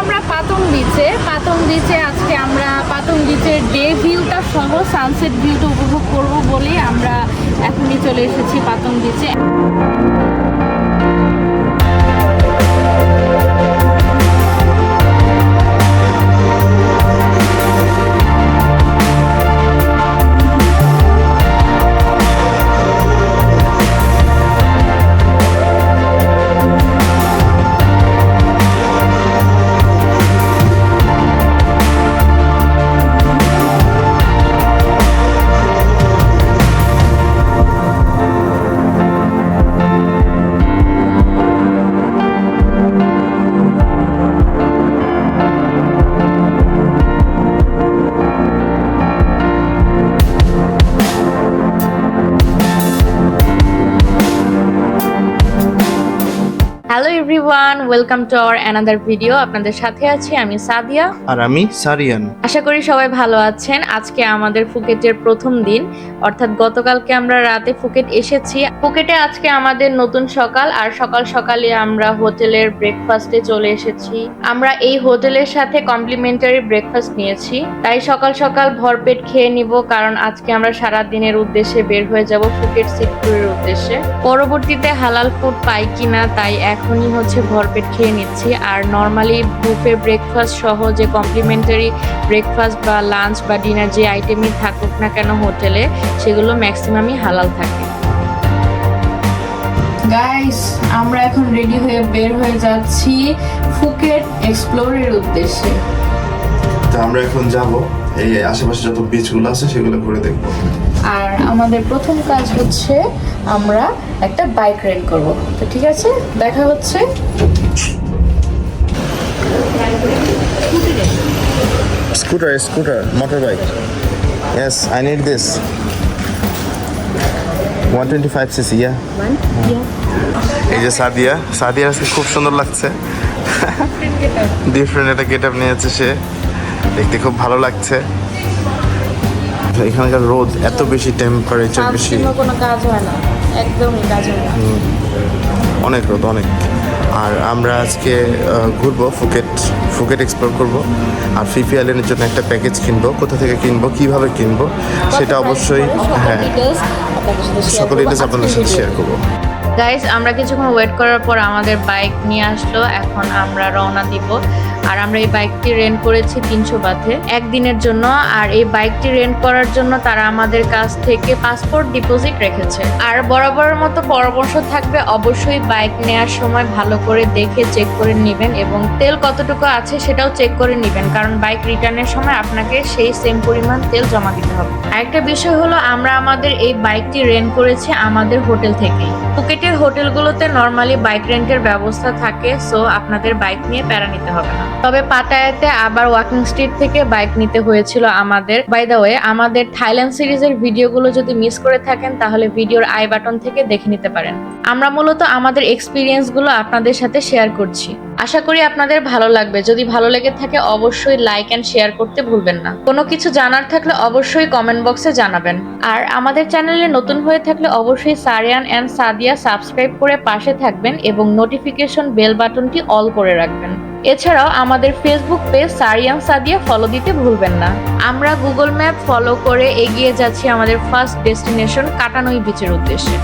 আমরা পাতং বিচে পাতং বিচে আজকে আমরা পাতং বিচের ডে ভিউটা সহ সানসেট ভিউটা উপভোগ করব বলে আমরা এখনই চলে এসেছি পাতং বিচে hello everyone welcome to our another video আপনাদের সাথে আছি আমি সাদিয়া। আর আমি সারিয়ান। আশা করি সবাই ভালো আছেন। আজকে আমাদের ফুকেটের প্রথম দিন। অর্থাৎ গতকালকে আমরা রাতে ফুকেট এসেছি। ফুকেটে আজকে আমাদের নতুন সকাল আর সকাল সকালে আমরা হোটেলের ব্রেকফাস্টে চলে এসেছি। আমরা এই হোটেলের সাথে কমপ্লিমেন্টারি ব্রেকফাস্ট নিয়েছি। তাই সকাল সকাল ভরপেট খেয়ে নিব কারণ আজকে আমরা সারা দিনের উদ্দেশ্যে বের হয়ে যাব ফুকেট সিটপুরের উদ্দেশ্যে। পরবর্তীতে হালাল ফুড পাই কিনা তাই এখনই হচ্ছে ভরপেট খেয়ে নিচ্ছি। আর নর্মালি বুফে ব্রেকফাস্ট সহ যে কমপ্লিমেন্টারি ব্রেকফাস্ট বা লাঞ্চ বা ডিনার যে আইটেমই থাকুক না কেন হোটেলে সেগুলো ম্যাক্সিমামই হালাল থাকে। গাইস আমরা এখন রেডি হয়ে বের হয়ে যাচ্ছি ফুকেট এক্সপ্লোরের উদ্দেশ্যে। তো আমরা এখন যাব। এই আশেপাশে যত বিচগুলো আছে সেগুলো ঘুরে দেখব। আর আমাদের প্রথম কাজ হচ্ছে আমরা একটা বাইক রেন্ট করব। তো ঠিক আছে? দেখা হচ্ছে। Scooter scooter motor bike yes I need this one twenty five CC yeah এই যে সাদিয়া। সাদিয়া আজকে খুব সুন্দর লাগছে। ডিফারেন্ট একটা গেট আপ নিয়েছে সে। দেখতে খুব ভালো লাগছে। এখানকার রোদ এত বেশি টেম্পারেচার বেশি। কোনো কাজ হয় না। একদমই কাজ হয় না। অনেক রোদ অনেক। আর আমরা আজকে ঘুরবো ফুকেট ফুকেট এক্সপ্লোর করব। আর ফিফি আইল্যান্ডের জন্য একটা প্যাকেজ কিনবো। কোথা থেকে কিনবো কীভাবে কিনবো সেটা অবশ্যই হ্যাঁ। সকল ডিটেলস আপনাদের সাথে শেয়ার করব। গাইস আমরা কিছুক্ষণ ওয়েট করার পর আমাদের বাইক নিয়ে আসলো। এখন আমরা রওনা দিব। আর আমরা এই বাইকটি রেন্ট করেছি তিনশো বাথে একদিনের জন্য। আর এই বাইকটি রেন্ট করার জন্য তারা আমাদের কাছ থেকে পাসপোর্ট ডিপোজিট রেখেছে। আর বরাবরের মতো পরামর্শ থাকবে, অবশ্যই বাইক নেওয়ার সময় ভালো করে দেখে চেক করে নেবেন এবং তেল কতটুকু আছে সেটাও চেক করে নেবেন। কারণ বাইক রিটার্নের সময় আপনাকে সেই সেম পরিমাণ তেল জমা দিতে হবে। আরেকটা বিষয় হলো, আমরা আমাদের এই বাইকটি রেন্ট করেছি আমাদের হোটেল থেকে। ফুকেটের হোটেলগুলোতে নর্মালি বাইক রেন্টের ব্যবস্থা থাকে সো আপনাদের বাইক নিয়ে প্যারা নিতে হবে না। তবে পাটায়াতে আবার ওয়াকিং স্ট্রিট থেকে বাইক নিতে হয়েছিল আমাদের। বাই দ্য ওয়ে আমাদের থাইল্যান্ড সিরিজের ভিডিওগুলো যদি মিস করে থাকেন, তাহলে ভিডিওর আই বাটন থেকে দেখে নিতে পারেন। আমরা মূলত আমাদের এক্সপিরিয়েন্সগুলো আপনাদের সাথে শেয়ার করছি। আশা করি আপনাদের ভালো লাগবে। যদি ভালো লেগে থাকে, অবশ্যই লাইক অ্যান্ড শেয়ার করতে ভুলবেন না। কোনো কিছু জানার থাকলে অবশ্যই কমেন্ট বক্সে জানাবেন। আর আমাদের চ্যানেলে নতুন হয়ে থাকলে অবশ্যই সারিয়ান অ্যান্ড সাদিয়া সাবস্ক্রাইব করে পাশে থাকবেন এবং নোটিফিকেশন বেল বাটনটি অল করে রাখবেন। এছাড়াও আমাদের Facebook page Sarian Sadia follow দিতে ভুলবেন না। আমরা গুগল ম্যাপ ফলো করে এগিয়ে যাচ্ছি আমাদের ফার্স্ট ডেস্টিনেশন কাটানোই বিচের উদ্দেশ্যে।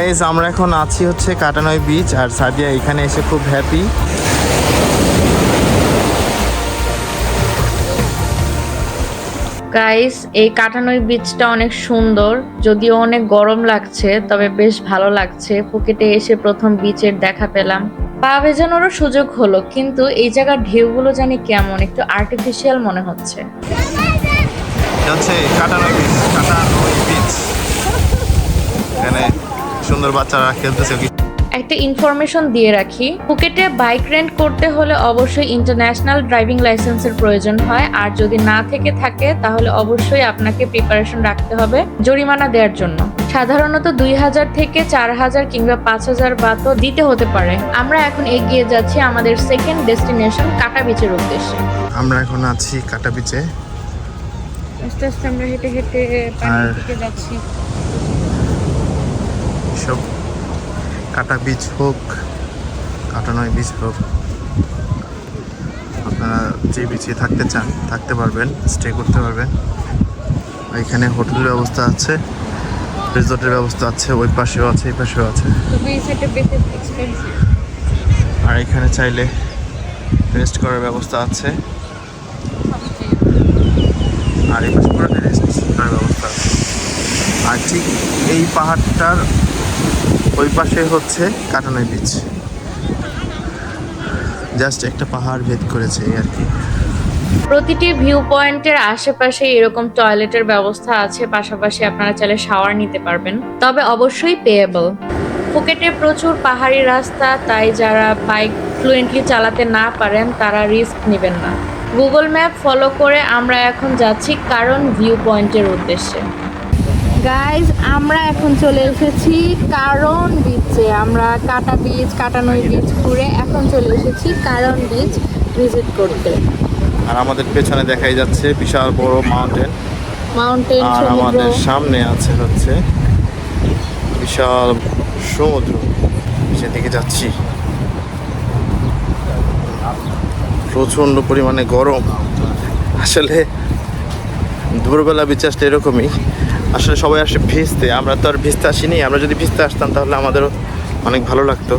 গাইজ আমরা এখন আছি হচ্ছে কাটানয় বিচ আর সাদিয়া এখানে এসে খুব হ্যাপি গাইস এই কাটানোই বিচটা অনেক সুন্দর যদিও অনেক গরম লাগছে তবে বেশ ভালো লাগছে। ফুকেটে এসে প্রথম বিচের দেখা পেলাম। পা ভেজানোরও সুযোগ হলো কিন্তু এই জায়গার ঢেউগুলো জানি কেমন একটু আর্টিফিশিয়াল মনে হচ্ছে। কাটানয় বিচ এখানে সুন্দর বাচ্চারা খেলতেছে একটা ইনফরমেশন দিয়ে রাখি। ফুকেটে বাইক রেন্ট করতে হলে অবশ্যই ইন্টারন্যাশনাল ড্রাইভিং লাইসেন্সের প্রয়োজন হয়। আর যদি না থেকে থাকে তাহলে অবশ্যই আপনাকে প্রিপারেশন রাখতে হবে জরিমানা দেওয়ার জন্য। সাধারণত দুই হাজার থেকে চার হাজার কিংবা পাঁচ হাজার বাতও দিতে হতে পারে। আমরা এখন এগিয়ে যাচ্ছি আমাদের সেকেন্ড ডেস্টিনেশন কাটা বিচের উদ্দেশ্যে। আমরা এখন আছি কাটা বিচে আস্তে আস্তে আমরা হেঁটে হেঁটে দিকে যাচ্ছি। এইসব কাটা বীজ হোক কাটা নয় বীজ হোক। আপনারা যে বিচে থাকতে চান থাকতে পারবেন স্টে করতে পারবেন। এখানে হোটেলের ব্যবস্থা আছে রিসোর্টের ব্যবস্থা আছে ওই পাশেও আছে এই পাশেও আছে। আর এখানে চাইলে রেস্ট করার ব্যবস্থা আছে। আর এই পাশে পুরো রেস্ট করার ব্যবস্থা আছে। আর ঠিক এই পাহাড়টার ওই পাশে হচ্ছে কাটানোই বিচ জাস্ট একটা পাহাড় ভেদ করেছে আর কি। প্রতিটি ভিউ পয়েন্টের আশেপাশে এরকম টয়লেটের ব্যবস্থা আছে, পাশাপাশি আপনারা চাইলে শাওয়ার নিতে পারবেন। তবে অবশ্যই পেয়েবল ফুকেটে প্রচুর পাহাড়ি রাস্তা, তাই যারা বাইক ফ্লুয়েন্টলি চালাতে না পারেন, তারা রিস্ক নেবেন না। গুগল ম্যাপ ফলো করে আমরা এখন যাচ্ছি কারণ ভিউ পয়েন্টের উদ্দেশ্যে। গাইজ আমরা এখন চলে এসেছি কারণ বিচে আমরা কাটা বিচ কাটানোই বিচ ঘুরে এখন চলে এসেছি কারণ বিচ ভিজিট করতে। আর আমাদের পেছনে দেখাই যাচ্ছে বিশাল বড় মাউন্টেন মাউন্টেন আর আমাদের সামনে আছে হচ্ছে বিশাল সমুদ্র। সেদিকে যাচ্ছি। প্রচণ্ড পরিমাণে গরম। আসলে দুপুরবেলা বিচে এরকমই। আসলে সবাই আসে ভিজতে আমরা তো আর ভিজতে আসিনি। আমরা যদি ভিজতে আসতাম তাহলে আমাদেরও অনেক ভালো লাগতো।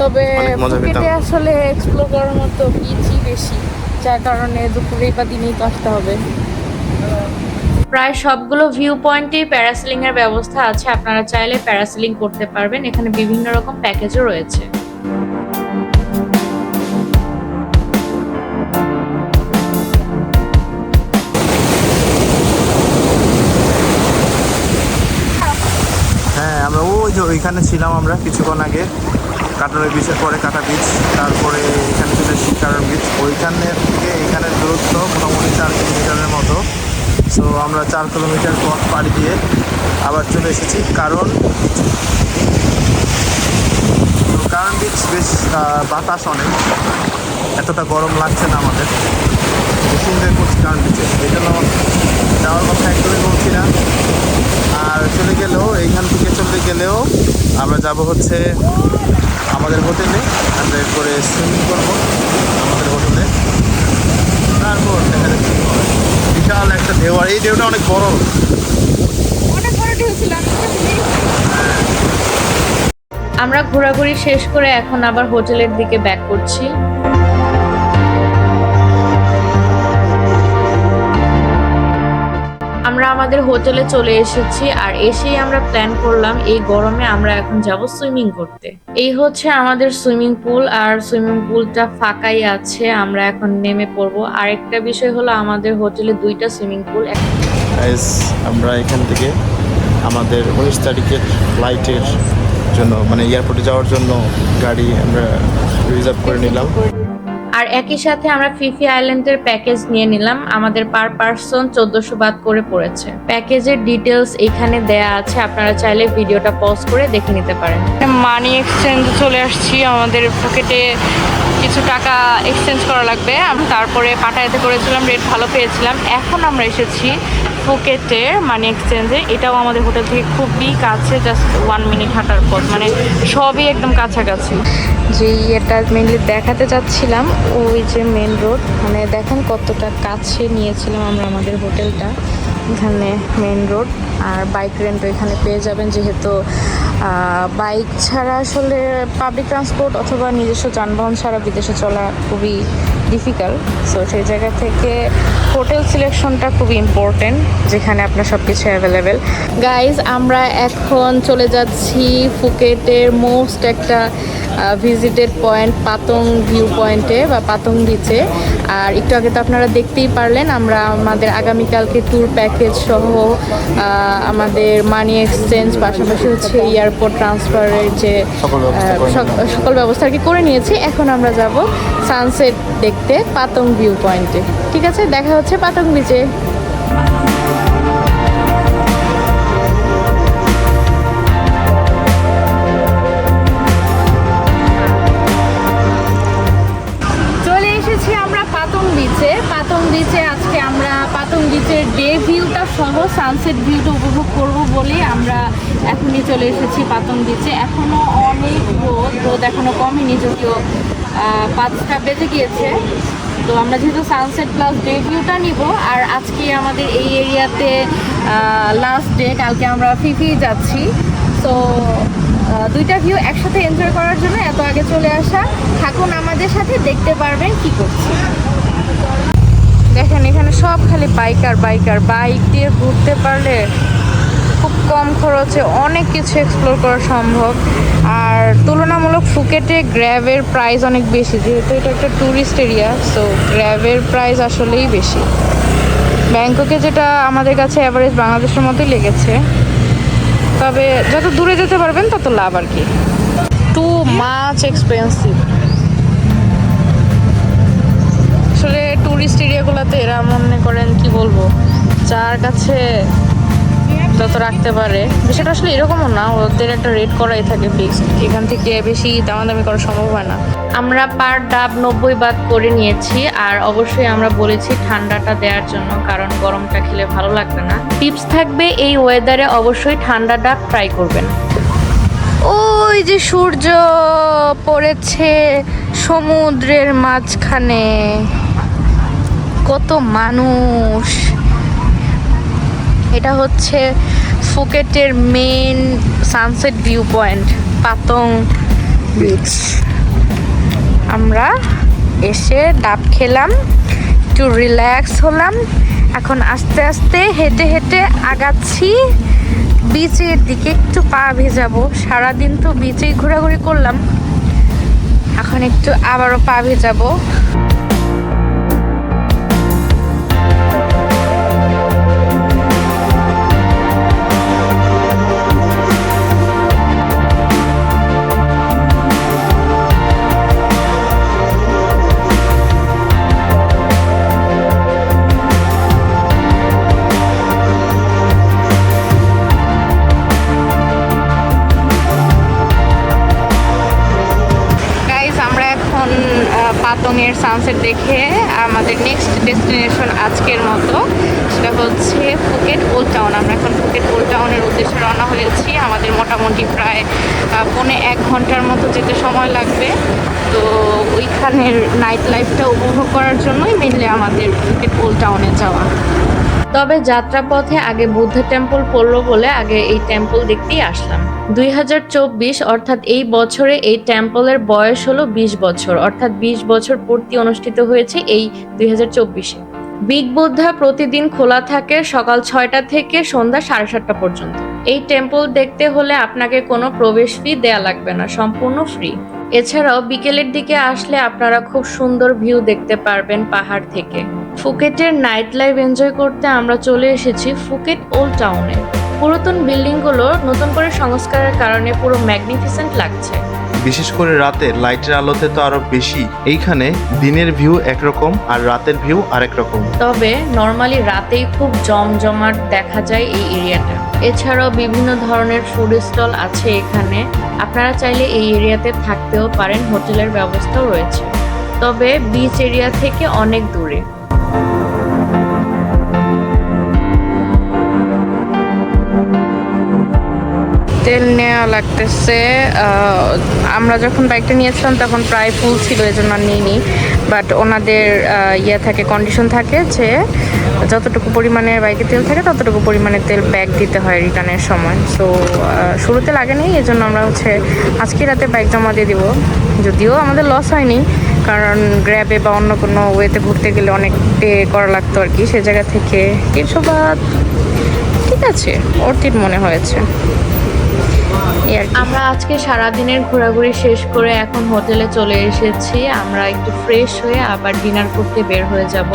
তবে মজা পেতাম। ফুকেটে আসলে এক্সপ্লোর করার মতো বিচই বেশি যার কারণে দুপুরে বা দিনেই তো আসতে হবে। প্রায় সবগুলো ভিউ পয়েন্টেই প্যারাসিলিং এর ব্যবস্থা আছে আপনারা চাইলে প্যারাসিলিং করতে পারবেন। এখানে বিভিন্ন রকম প্যাকেজও রয়েছে। ওইখানে ছিলাম আমরা কিছুক্ষণ আগে। কাটার বিচের পরে কাটা বিচ তারপরে এখানে এসেছি কাটার বিচ ওইখানের থেকে এখানের দূরত্ব মোটামুটি চার কিলোমিটারের মতো। সো আমরা চার কিলোমিটার পথ পাড়ি দিয়ে আবার চলে এসেছি। কারণ কারণ বিচ বেশ বাতাস অনেক। এতটা গরম লাগছে না আমাদের। এনজয় করছি কারণ বিচে এই জন্য যাওয়ার কথা একদমই বলছি না। চলে গেলেও এইখান থেকে চলে গেলেও আমরা যাব হচ্ছে আমাদের হোটেলে। আমরা করে সুইমিং করব আমাদের হোটেলে। তারপর দেখা যাচ্ছে বিশাল একটা ঢেউ আর এই ঢেউটা অনেক বড়। আমরা ঘোরাঘুরি শেষ করে এখন আবার হোটেলের দিকে ব্যাক করছি। আমাদের হোটেলে চলে এসেছি আর এসেই আমরা প্ল্যান করলাম, এই গরমে আমরা এখন যাব সুইমিং করতে। এই হচ্ছে আমাদের সুইমিং পুল আর সুইমিং পুলটা ফাঁকাই আছে, আমরা এখন নেমে পড়ব। আরেকটা বিষয় হলো আমাদের হোটেলে দুইটা সুইমিং পুল আমরা এখান থেকে আমাদের উনিশ তারিখের ফ্লাইটের জন্য মানে এয়ারপোর্টে যাওয়ার জন্য গাড়ি আমরা রিজার্ভ করে নিলাম। আর একই সাথে আমরা ফিফি আইল্যান্ডের প্যাকেজ নিয়ে নিলাম। আমাদের পার পার্সন চোদ্দশো বাদ করে পড়েছে। প্যাকেজের ডিটেলস এখানে দেয়া আছে। আপনারা চাইলে ভিডিওটা পজ করে দেখে নিতে পারেন। মানি এক্সচেঞ্জ চলে আসছি। আমাদের পকেটে কিছু টাকা এক্সচেঞ্জ করা লাগবে। তারপরে পাঠাইতে করেছিলাম রেট ভালো পেয়েছিলাম। এখন আমরা এসেছি ফুকেটের মানে এক্সচেঞ্জে এটাও আমাদের হোটেল থেকে খুবই কাছে জাস্ট ওয়ান মিনিট হাঁটার পর মানে সবই একদম কাছাকাছি। যে এটা মেনলি দেখাতে চাচ্ছিলাম ওই যে মেন রোড মানে দেখেন কতটা কাছে নিয়েছিলাম আমরা আমাদের হোটেলটা এখানে মেন রোড আর বাইক রেন্ট এখানে পেয়ে যাবেন, যেহেতু বাইক ছাড়া আসলে পাবলিক ট্রান্সপোর্ট অথবা নিজস্ব যানবাহন ছাড়া বিদেশে চলা খুবই ডিফিকাল্ট সো সেই জায়গা থেকে হোটেল সিলেকশনটা খুবই ইম্পর্টেন্ট যেখানে আপনার সব কিছু অ্যাভেলেবেল গাইজ আমরা এখন চলে যাচ্ছি ফুকেটের মোস্ট একটা ভিজিটেড পয়েন্ট পাতং ভিউ পয়েন্টে বা পাতং বিচে আর একটু আগে তো আপনারা দেখতেই পারলেন, আমরা আমাদের আগামীকালকে ট্যুর প্যাকেজ সহ আমাদের মানি এক্সচেঞ্জ পাশাপাশি হচ্ছে এয়ারপোর্ট ট্রান্সফারের যে সকল ব্যবস্থা আর কি করে নিয়েছি। এখন আমরা যাব সানসেট দেখতে পাতং ভিউ পয়েন্টে। ঠিক আছে? দেখা হচ্ছে পাতং বিচে আমরা যেহেতু সানসেট প্লাস ডে ভিউটা নিব, আর আজকে আমাদের এই এরিয়াতে লাস্ট ডে কালকে আমরা ফিফি যাচ্ছি। তো দুইটা ভিউ একসাথে এনজয় করার জন্য এত আগে চলে আসা। থাকুন আমাদের সাথে, দেখতে পারবেন কি করছি। দেখেন, এখানে সব খালি বাইকার বাইকার বাইক দিয়ে ঘুরতে পারলে খুব কম খরচে অনেক কিছু এক্সপ্লোর করা সম্ভব। আর তুলনামূলক ফুকেটে গ্র্যাবের প্রাইস অনেক বেশি যেহেতু এটা একটা ট্যুরিস্ট এরিয়া সো গ্র্যাবের প্রাইস আসলেই বেশি। ব্যাংককে যেটা আমাদের কাছে অ্যাভারেজ বাংলাদেশের মতোই লেগেছে তবে যত দূরে যেতে পারবেন তত লাভ আর কি। টু মাচ এক্সপেন্সিভ আসলে ট্যুরিস্ট এরিয়াগুলোতে এরা মনে করেন কি বলব যার কাছে যত রাখতে পারে। বিষয়টা আসলে এরকমও না, ওদের একটা রেট করাই থাকে ফিক্সড এখান থেকে বেশি দামাদামি করা সম্ভব হয় না। আমরা পার ডাব নব্বই বাদ করে নিয়েছি, আর অবশ্যই আমরা বলেছি ঠান্ডাটা দেওয়ার জন্য, কারণ গরমটা খেলে ভালো লাগবে না। টিপস থাকবে এই ওয়েদারে অবশ্যই ঠান্ডা ডাব ট্রাই করবেন। ওই যে সূর্য পড়েছে সমুদ্রের মাঝখানে। কত মানুষ। এটা হচ্ছে ফুকেটের main sunset view point Patong beach আমরা এসে ডাব খেলাম, একটু রিল্যাক্স হলাম। এখন আস্তে আস্তে হেঁটে হেঁটে আগাচ্ছি। বিচের দিকে একটু পা ভেজাবো। সারাদিন তো বিচেই ঘোরাঘুরি করলাম। এখন একটু আবারও পা ভেজাবো। সানসেট দেখে আমাদের নেক্সট ডেস্টিনেশন আজকের মতো। সেটা হচ্ছে ফুকেট ওল্ড টাউন আমরা এখন ফুকেট ওল্ড টাউনের উদ্দেশ্যে রওনা হয়েছি। আমাদের মোটামুটি প্রায় পৌনে এক ঘণ্টার মতো যেতে সময় লাগবে। তো ওইখানের নাইট লাইফটা উপভোগ করার জন্যই মেনলি আমাদের ফুকেট ওল্ড টাউনে যাওয়া। তবে যাত্রাপথে আগে বুদ্ধ টেম্পল পড়ল বলে আগে এই টেম্পল দেখতেই আসলাম। দুই হাজার চব্বিশ, অর্থাৎ এই বছরে এই টেম্পলের বয়স হলো বিশ বছর, অর্থাৎ বিশ বছর পূর্তি অনুষ্ঠিত হয়েছে এই দুই হাজার চব্বিশে। বিগ বুদ্ধা প্রতিদিন খোলা থাকে সকাল ছয়টা থেকে সন্ধ্যা সাড়ে সাতটা পর্যন্ত। এই টেম্পল দেখতে হলে আপনাকে কোনো প্রবেশ ফি দেয়া লাগবে না, সম্পূর্ণ ফ্রি এছাড়াও বিকেলের দিকে আসলে আপনারা খুব সুন্দর ভিউ দেখতে পারবেন পাহাড় থেকে। ফুকেটের নাইট লাইফ এনজয় করতে আমরা চলে এসেছি ফুকেট ওল্ড টাউনে পুরাতন বিল্ডিংগুলো নতুন করে সংস্কারের কারণে পুরো ম্যাগনিফিসেন্ট লাগছে। বিশেষ করে রাতে লাইটের আলোতে তো আরও বেশি। এইখানে দিনের ভিউ একরকম আর রাতের ভিউ আরেক রকম। তবে নর্মালি রাতেই খুব জমজমাট দেখা যায় এই এরিয়াটা। এছাড়াও বিভিন্ন ধরনের ফুড স্টল আছে এখানে। আপনারা চাইলে এই এরিয়াতে থাকতেও পারেন হোটেলের ব্যবস্থাও রয়েছে। তবে বিচ এরিয়া থেকে অনেক দূরে। তেল নেওয়া লাগতেছে আমরা যখন বাইকটা নিয়েছিলাম তখন প্রায় ফুল ছিল, এই জন্য নিইনি। বাট ওনাদের ইয়ে থাকে কন্ডিশন থাকে যে যতটুকু পরিমাণে বাইকে তেল থাকে, ততটুকু পরিমাণে তেল ব্যাগ দিতে হয় রিটার্নের সময়। সো শুরুতে লাগেনি এই জন্য আমরা হচ্ছে আজকে রাতে বাইক জমা দিয়ে দিব। যদিও আমাদের লস হয়নি, কারণ গ্র্যাবে বা অন্য কোনো ওয়েতে ঘুরতে গেলে অনেক পে করা লাগতো আর কি। সে জায়গা থেকে তিনশো বা ঠিক আছে অর্থিত মনে হয়েছে। আমরা আজকে সারা দিনের ঘোরাঘুরি শেষ করে এখন হোটেলে চলে এসেছি। আমরা একটু ফ্রেশ হয়ে আবার ডিনার করতে বের হয়ে যাব।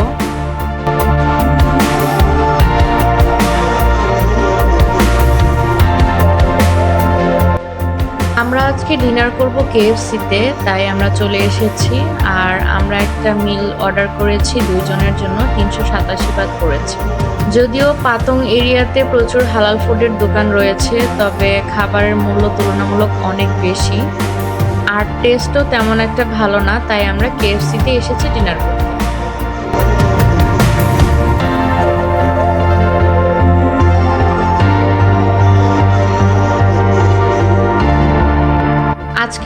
আমরা আজকে ডিনার করব কেএফসিতে তাই আমরা চলে এসেছি। আর আমরা একটা মিল অর্ডার করেছি, দুইজনের জন্য তিনশো সাতাশি বাদ পড়েছে। যদিও পাতং এরিয়াতে প্রচুর হালাল ফুডের দোকান রয়েছে, তবে খাবারের মূল্য তুলনামূলক অনেক বেশি। আর টেস্টও তেমন একটা ভালো না, তাই আমরা কেএফসিতে এসেছি ডিনার করতে।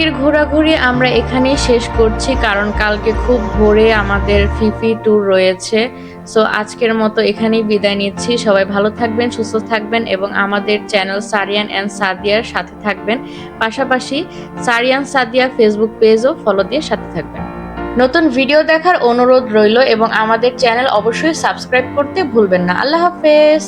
আজকের ঘোরাঘুরি আমরা এখানেই শেষ করছি, কারণ কালকে খুব ভোরে আমাদের ফিফি ট্যুর রয়েছে। সো আজকের মতো এখানেই বিদায় নিচ্ছি। সবাই ভালো থাকবেন, সুস্থ থাকবেন এবং আমাদের চ্যানেল সারিয়ান অ্যান্ড সাদিয়ার সাথে থাকবেন। পাশাপাশি সারিয়ান, সাদিয়া ফেসবুক পেজও ফলো দিয়ে সাথে থাকবেন। নতুন ভিডিও দেখার অনুরোধ রইল এবং আমাদের চ্যানেল অবশ্যই সাবস্ক্রাইব করতে ভুলবেন না। আল্লাহ হাফেজ!